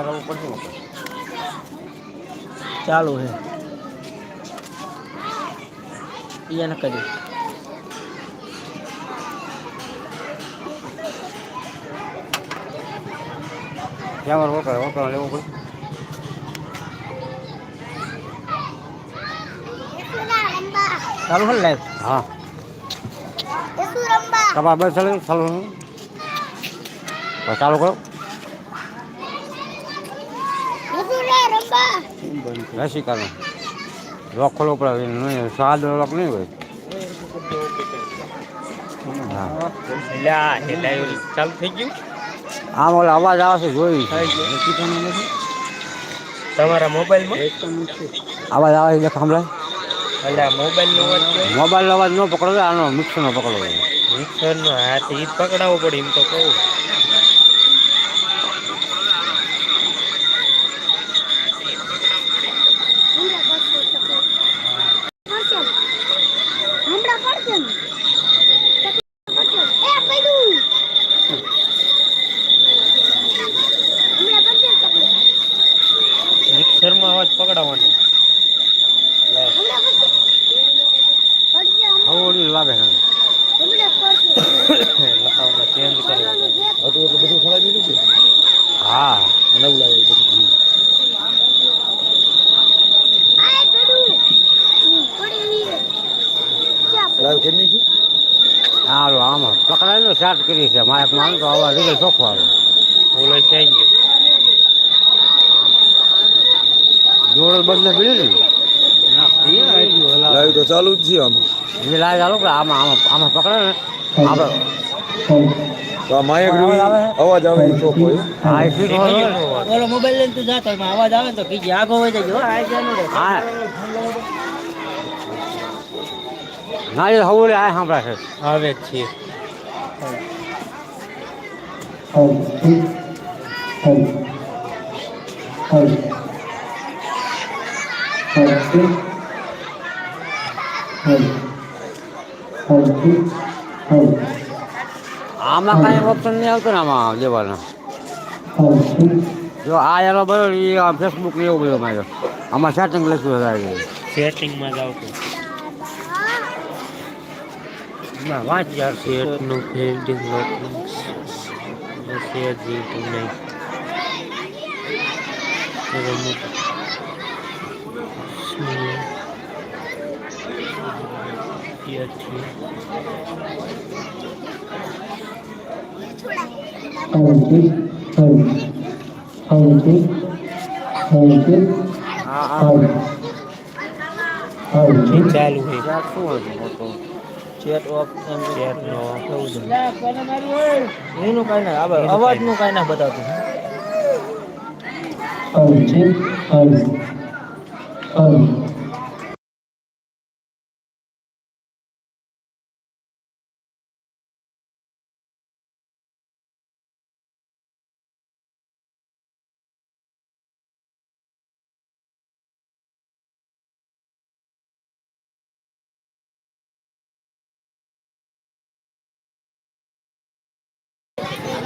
કરાવવું પડશે ચાલુ છે. એને કરી. ક્યાં વકરા લેવું પડે ચાલુ છે લાઈવ હા. તમારે બસ ચાલે ચાલુ ચાલુ કરો. રસિકાનો ખોલવો પડે સાદ લોક નહીં હોય. હા ચાલુ થઈ ગયું? આમ ઓલા અવાજ આવે છે જોઈ તમારા મોબાઈલમાં? અવાજ આવે છે દેખો મોબાઈલ નો અવાજ ન પકડો આનો મિક્સરનો પકડો. મિક્સર નો હાથ ઈ જ પકડાવવો પડે એમ તો કહું હમણાં પડશે ને એ પડ્યું હમણાં પડશે ને મિક્સરમાં અવાજ પકડાવવાનો હમણાં પડશે પડશે હવડી લાગે છે હમણાં પડશે લખાવમાં ચેન્જ કરવાનું હતું એટલે બધું ખરાબ દીધું છે હા નવું લાગે બધું આ પડ્યું હમ, પડી નહીં ક્યાં લાઈવ કરી નાખ્યું હાલો આમાં સ્ટાર્ટ કરી છે. મારે માન તો આવા રીતે ચોખ્ખો આવે. થઈ ગયો જોડે બંધ મળી ને લાઈવ તો ચાલુ જ છે આમાં. લાઈવ ચાલુ કે આમાં આમાં આમાં પકડે ને. આપણે તો માયક અવાજ આવે ચોખ્ખો હા એ મોબાઈલ લઈને તું જાતો એમાં અવાજ આવે ને તો કીજી આગો હોય હો આ જાનું હા. ના એ હવડે આ સાંભળે છે આવે જ છે આમાં કાંઈ ઓપ્શન નહીં આવતું ને આમાં દેવાનો જો આ એનો બરોબર એ ફેસબુક ને એવું બધું માર્યો આમાં સેટિંગ લખ્યું છે સેટિંગમાં જાવ વાંચ યાર સેટનું ફિલ્ડિંગ લોકિંગ મેસેજ નહીં. રમત ચાલુ છે. ત્યાં ઓફ એમ ચેટ નો ચેટ છે એનું કઈ ના આવે અવાજનું કઈ ના બતાવતું.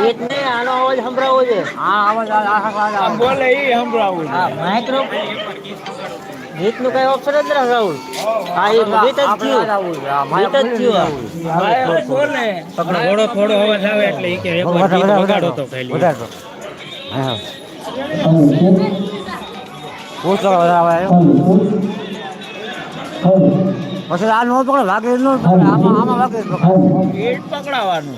ગીત ને આનો અવાજ સંભળાવો છે. હા અવાજ આ બોલે એ સંભળાવો હા માઇક્રો ગીતનું કઈ ઓપ્શન જ નથી રાહુલ. હા એ ગીત જ થયું. આવું આ ગીત જ થયું પકડો થોડો થોડો અવાજ આવે એટલે એ કે એક વાર ગીત વગાડો તો. ખાલી વધારે. હા. બહુ ચાલો આવે. પછી આ નો પકડે વાગે નો પકડે આમાં આમાં વાગે જ પકડે. ગીત પકડાવવાનું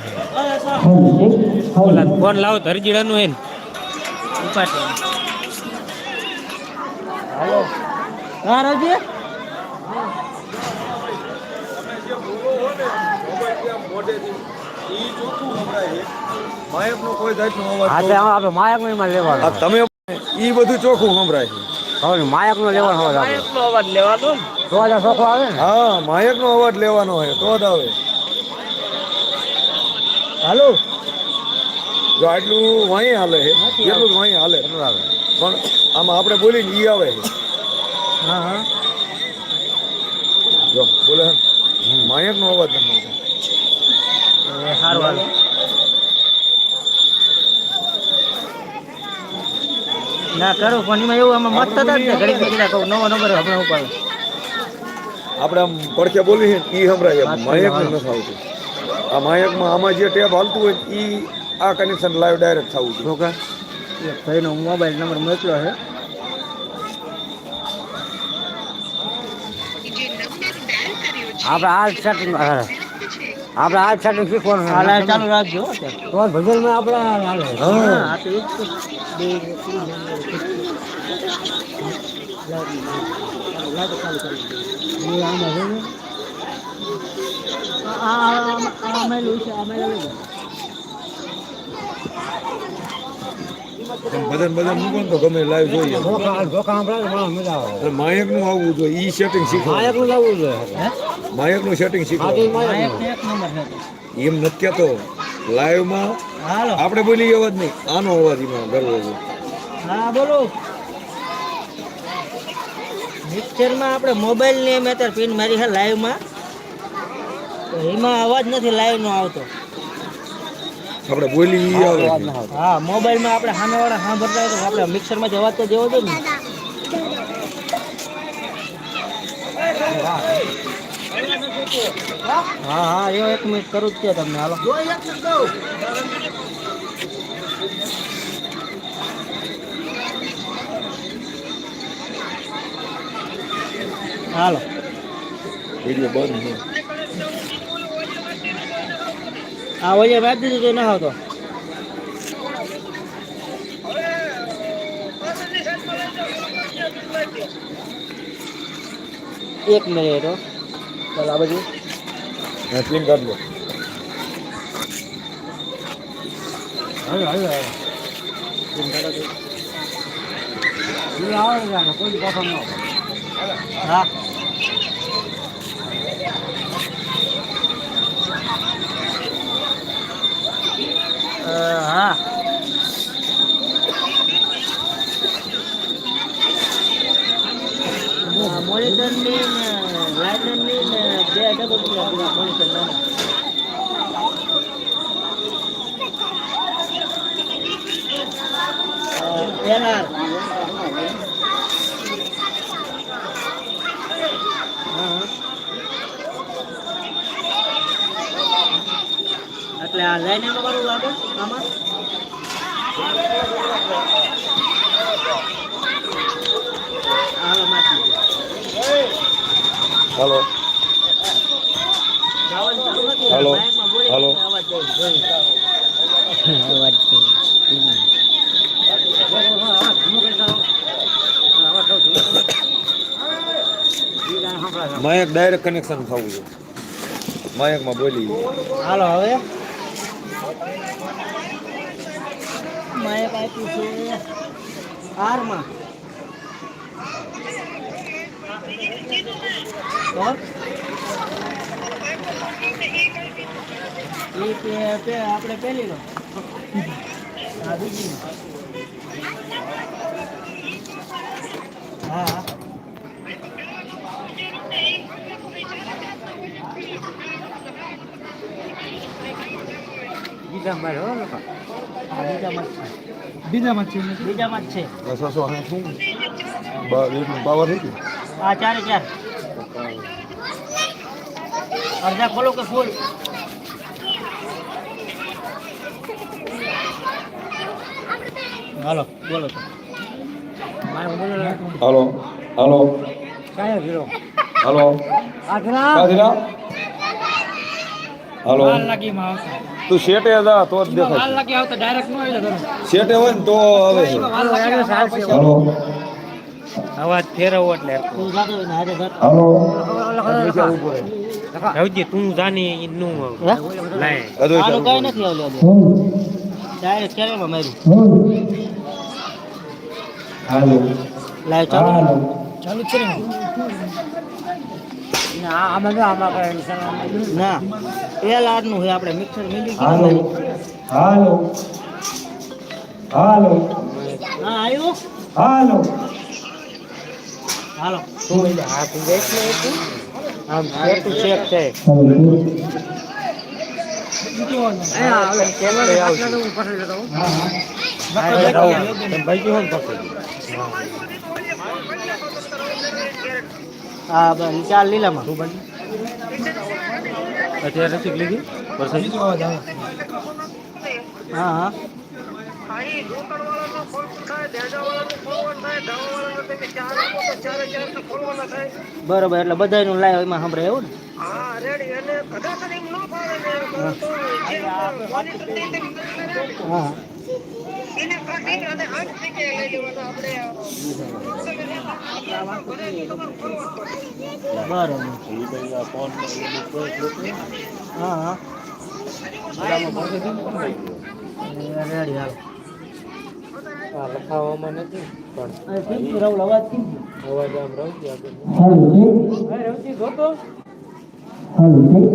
ઓલા ફોન લાવો ધરજીડાનું હે ને. ઉપાટ હાલો. હા રજી માયક નો માયક લેવાનું. તમે ઈ બધું ચોખ્ખું સંભળાય છે. નહીં માયકનો લેવાનો અવાજ માઇકનો અવાજ ને. આ આવે ને? હા માયકનો અવાજ લેવાનો હોય તો જ આવે. હાલો? જો આટલું વાંહી હાલે છે એટલું જ વાંહી હાલે. આવે પણ આમાં આપણે બોલીને ઈ આવે છે. હા હા. જો બોલે માયક. માયકનો અવાજ નથી સારું હાલો. ના કરો પણ એમાં એવું આમાં મત થતા જ ને ઘડીક નવો નંબર હમણાં ઉપાડો આપણે આમ પડખે બોલી છે ને ઈ સંભળાય વાત છે. કરી માયકનું લેવાનું. નથી આવતું આ માયકમાં આમાં જે ટેપ હાલતું હોય ઈ આ કનેક્શન લાઈવ ડાયરેક્ટ થવું જોઈએ શું કે એક ભાઈનો મોબાઈલ નંબર મોકલ્યો છે આપણે આ સેટિંગ આપણે આ સેટિંગ શીખવાનું છે. આ લાઈવ ચાલુ રાખજો હો અત્યારે. તો જ ભજનમાં આપણે હાલે હા હા આ તો એ જ તો. બે ત્રણ નંબર. લાઈવ ચાલુ કરી દો. એ આમાં છે ને. છે લઈ મૂકો તો ગમે લાઈવ જોઈએ. આવવું જોઈએ ઈ સેટિંગ શીખવા માયકનું જ આવવું જોઈએ. માયકનું સેટિંગ શીખવા એમ નથી કહેતો. લાઈવમાં આપણે બોલી અવાજ નહીં. આનો અવાજ એમાં કરવો છે. હા બોલો. મિક્સરમાં આપણે મોબાઈલની મેં અત્યારે પિન મારી છે લાઈવમાં તો એમાં અવાજ નથી લાઈવનો આવતો. આપણે બોલી છે. હા મોબાઈલમાં આપણે સામેવાળા સાંભળતા હોય તો આપણે મિક્સરમાં અવાજ તો જેવો જોઈએ ને. હા હા એવો એક મિનિટ કરું જ છે તમને હાલો. હાલો વીડિયો બંધ છે આ ઓલે મેં આપી દીધું તો ના આવતો એક મિનિટ હો ચાલ આ બાજુ હા, પિન કાઢ લો હવે, હવે, હવે. ઈ આવે છે આમાં, કોઈ પસંદ ન આવે. હા અ, હા મોનિટરની ને લાઇટરની ને બે ડબલ મોનિટર નાના એનઆર હા એટલે આ લાઈન એમાં કરવું લાગે આમાં હાલો માથી હાલો ગાવાનું ચાલુ નથી હાલો. માઇકમાં બોલી હાલો. એટલે અવાજ જાય hello hello Mayank direct connection થવું છે. મયંકમાં બોલી. હાલો હવે. માયક આપ્યું છે. આરમાં આપણે પેલી હા બીજી હા. બીજા મારે હો લોકો. બીજામાં છે બીજામાં જ છે. બીજામાં જ છે. છસો અને શું પાવર થઈ ગયું આ ચારે ચાર. અડધા ખોલો કે ફૂલ હાલો બોલો. હાલો હાલો. કાંઈ ભીરો. હાલો. આ જરા. કાજરા હાલો તું શેટે હતા તો જ દેખાય શેટે હોય ને તો આવે છે. હાલો, અવાજ ફેરવો એટલે હલો. રવજી તું જાની નું લાય. ચાલુ કઈ નથી આવલો ડાયરેક્ટ કેરેમાં માર્યું. હાલો લાય ચાલુ. ચાલુ છે ને આમાં જો આમાં કઈ ના એલ આરનું છે આપણે મિક્સર મિલી હાલો હાલો હાલો. હા આવ્યું હાલો. હાલો. આ દેખ આમ ચેક છે ભાઈ કેવો હા બસ ચાર લીલામાં. અત્યારે નથી લીધી? બીજો હા હા. બરોબર એટલે બધાયનું લાઈવ એમાં સાંભળે એવું ને? હા. બરોબર. હા હા. રેડી હાલો. આ લખાવવામાં નથી પણ રાહુલ અવાજ કેમ છે? અવાજ આમ આગળ હાલો રવજી જોતો હાલો ઠીક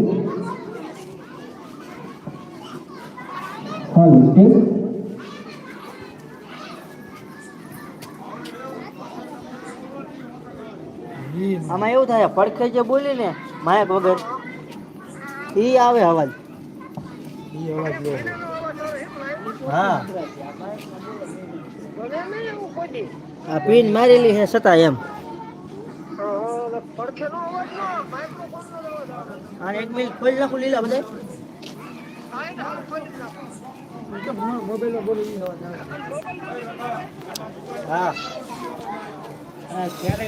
હાલો ઠીક આમાં એવું થાય પડખે જે બોલી ને માયક વગર. એ આવે અવાજ. ઈ અવાજ લે. હા. આ પિન મારેલી છે છતાં એમ. અને એક મિનિટ ખોલી નાખું લીલા બધા. હા. હા ક્યારે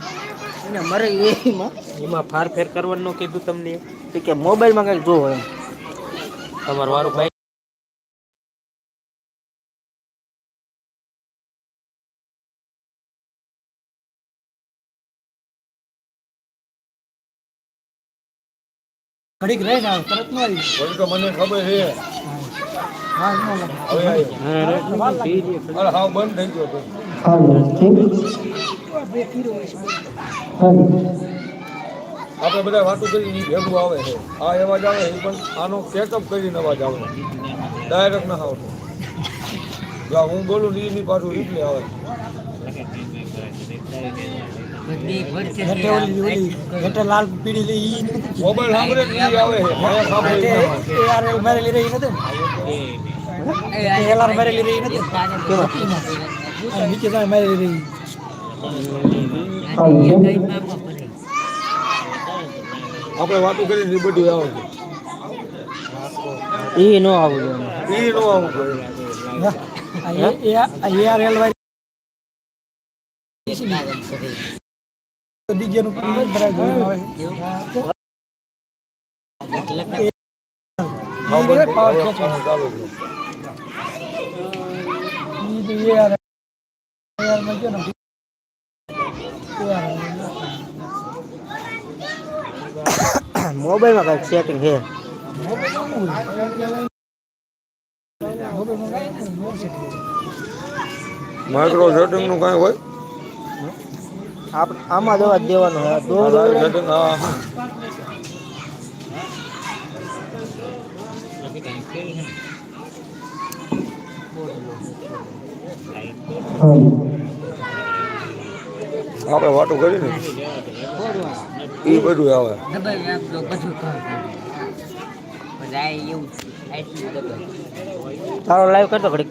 એને મરે એમાં એમાં ફારફેર કરવાનું કીધું તમને કે મોબાઈલમાં કંઈક જોવો એમ તમારું વારું ભાઈ ઘડીક રહે જાવ તરત નો આવી તો મને ખબર છે હા નો બંધ થઈ ગયો આપણે બધા વાતો કરી ભેગું આવે છે. આ અવાજ આવે એ પણ આનો ચેકઅપ કરીને અવાજ આવે ડાયરેક્ટ ના આવતો. જો હું બોલું ને એની પાછું એટલે આવે. લાલ પીળી લઈ મોબાઈલ સાંભળે ને આવે છે. માયા સાંભળે ઈ ના આવે. એ આર મારેલી રહી નથી. ને મારે આર મારેલી રહી નથી. નીચે જાય મારેલી રહી. આપણે વાતો કરીને ઈ બધું આવે છે. એ નો આવું જોઈએ. ઈ નો આવું જોઈએ. આ એ એ એ આર એલ વાળી ડીજે નું પીલું જ ભરાય ગયું હવે હાવ બંધ થઈ ગયો. હવે ચાલુ છે. ઈ તો એ આર એ આરમાં ગયો ને એ આર મોબાઈલમાં કંઈક સેટિંગ છે. માઇક્રો સેટિંગનું કાંઈ હોય? આપ આમાં દવા દેવાનું છે દો સેટિંગ હા આપણે વાતો કરી ને એ બધું આવે. તારો લાઈવ કરતો ઘડીક.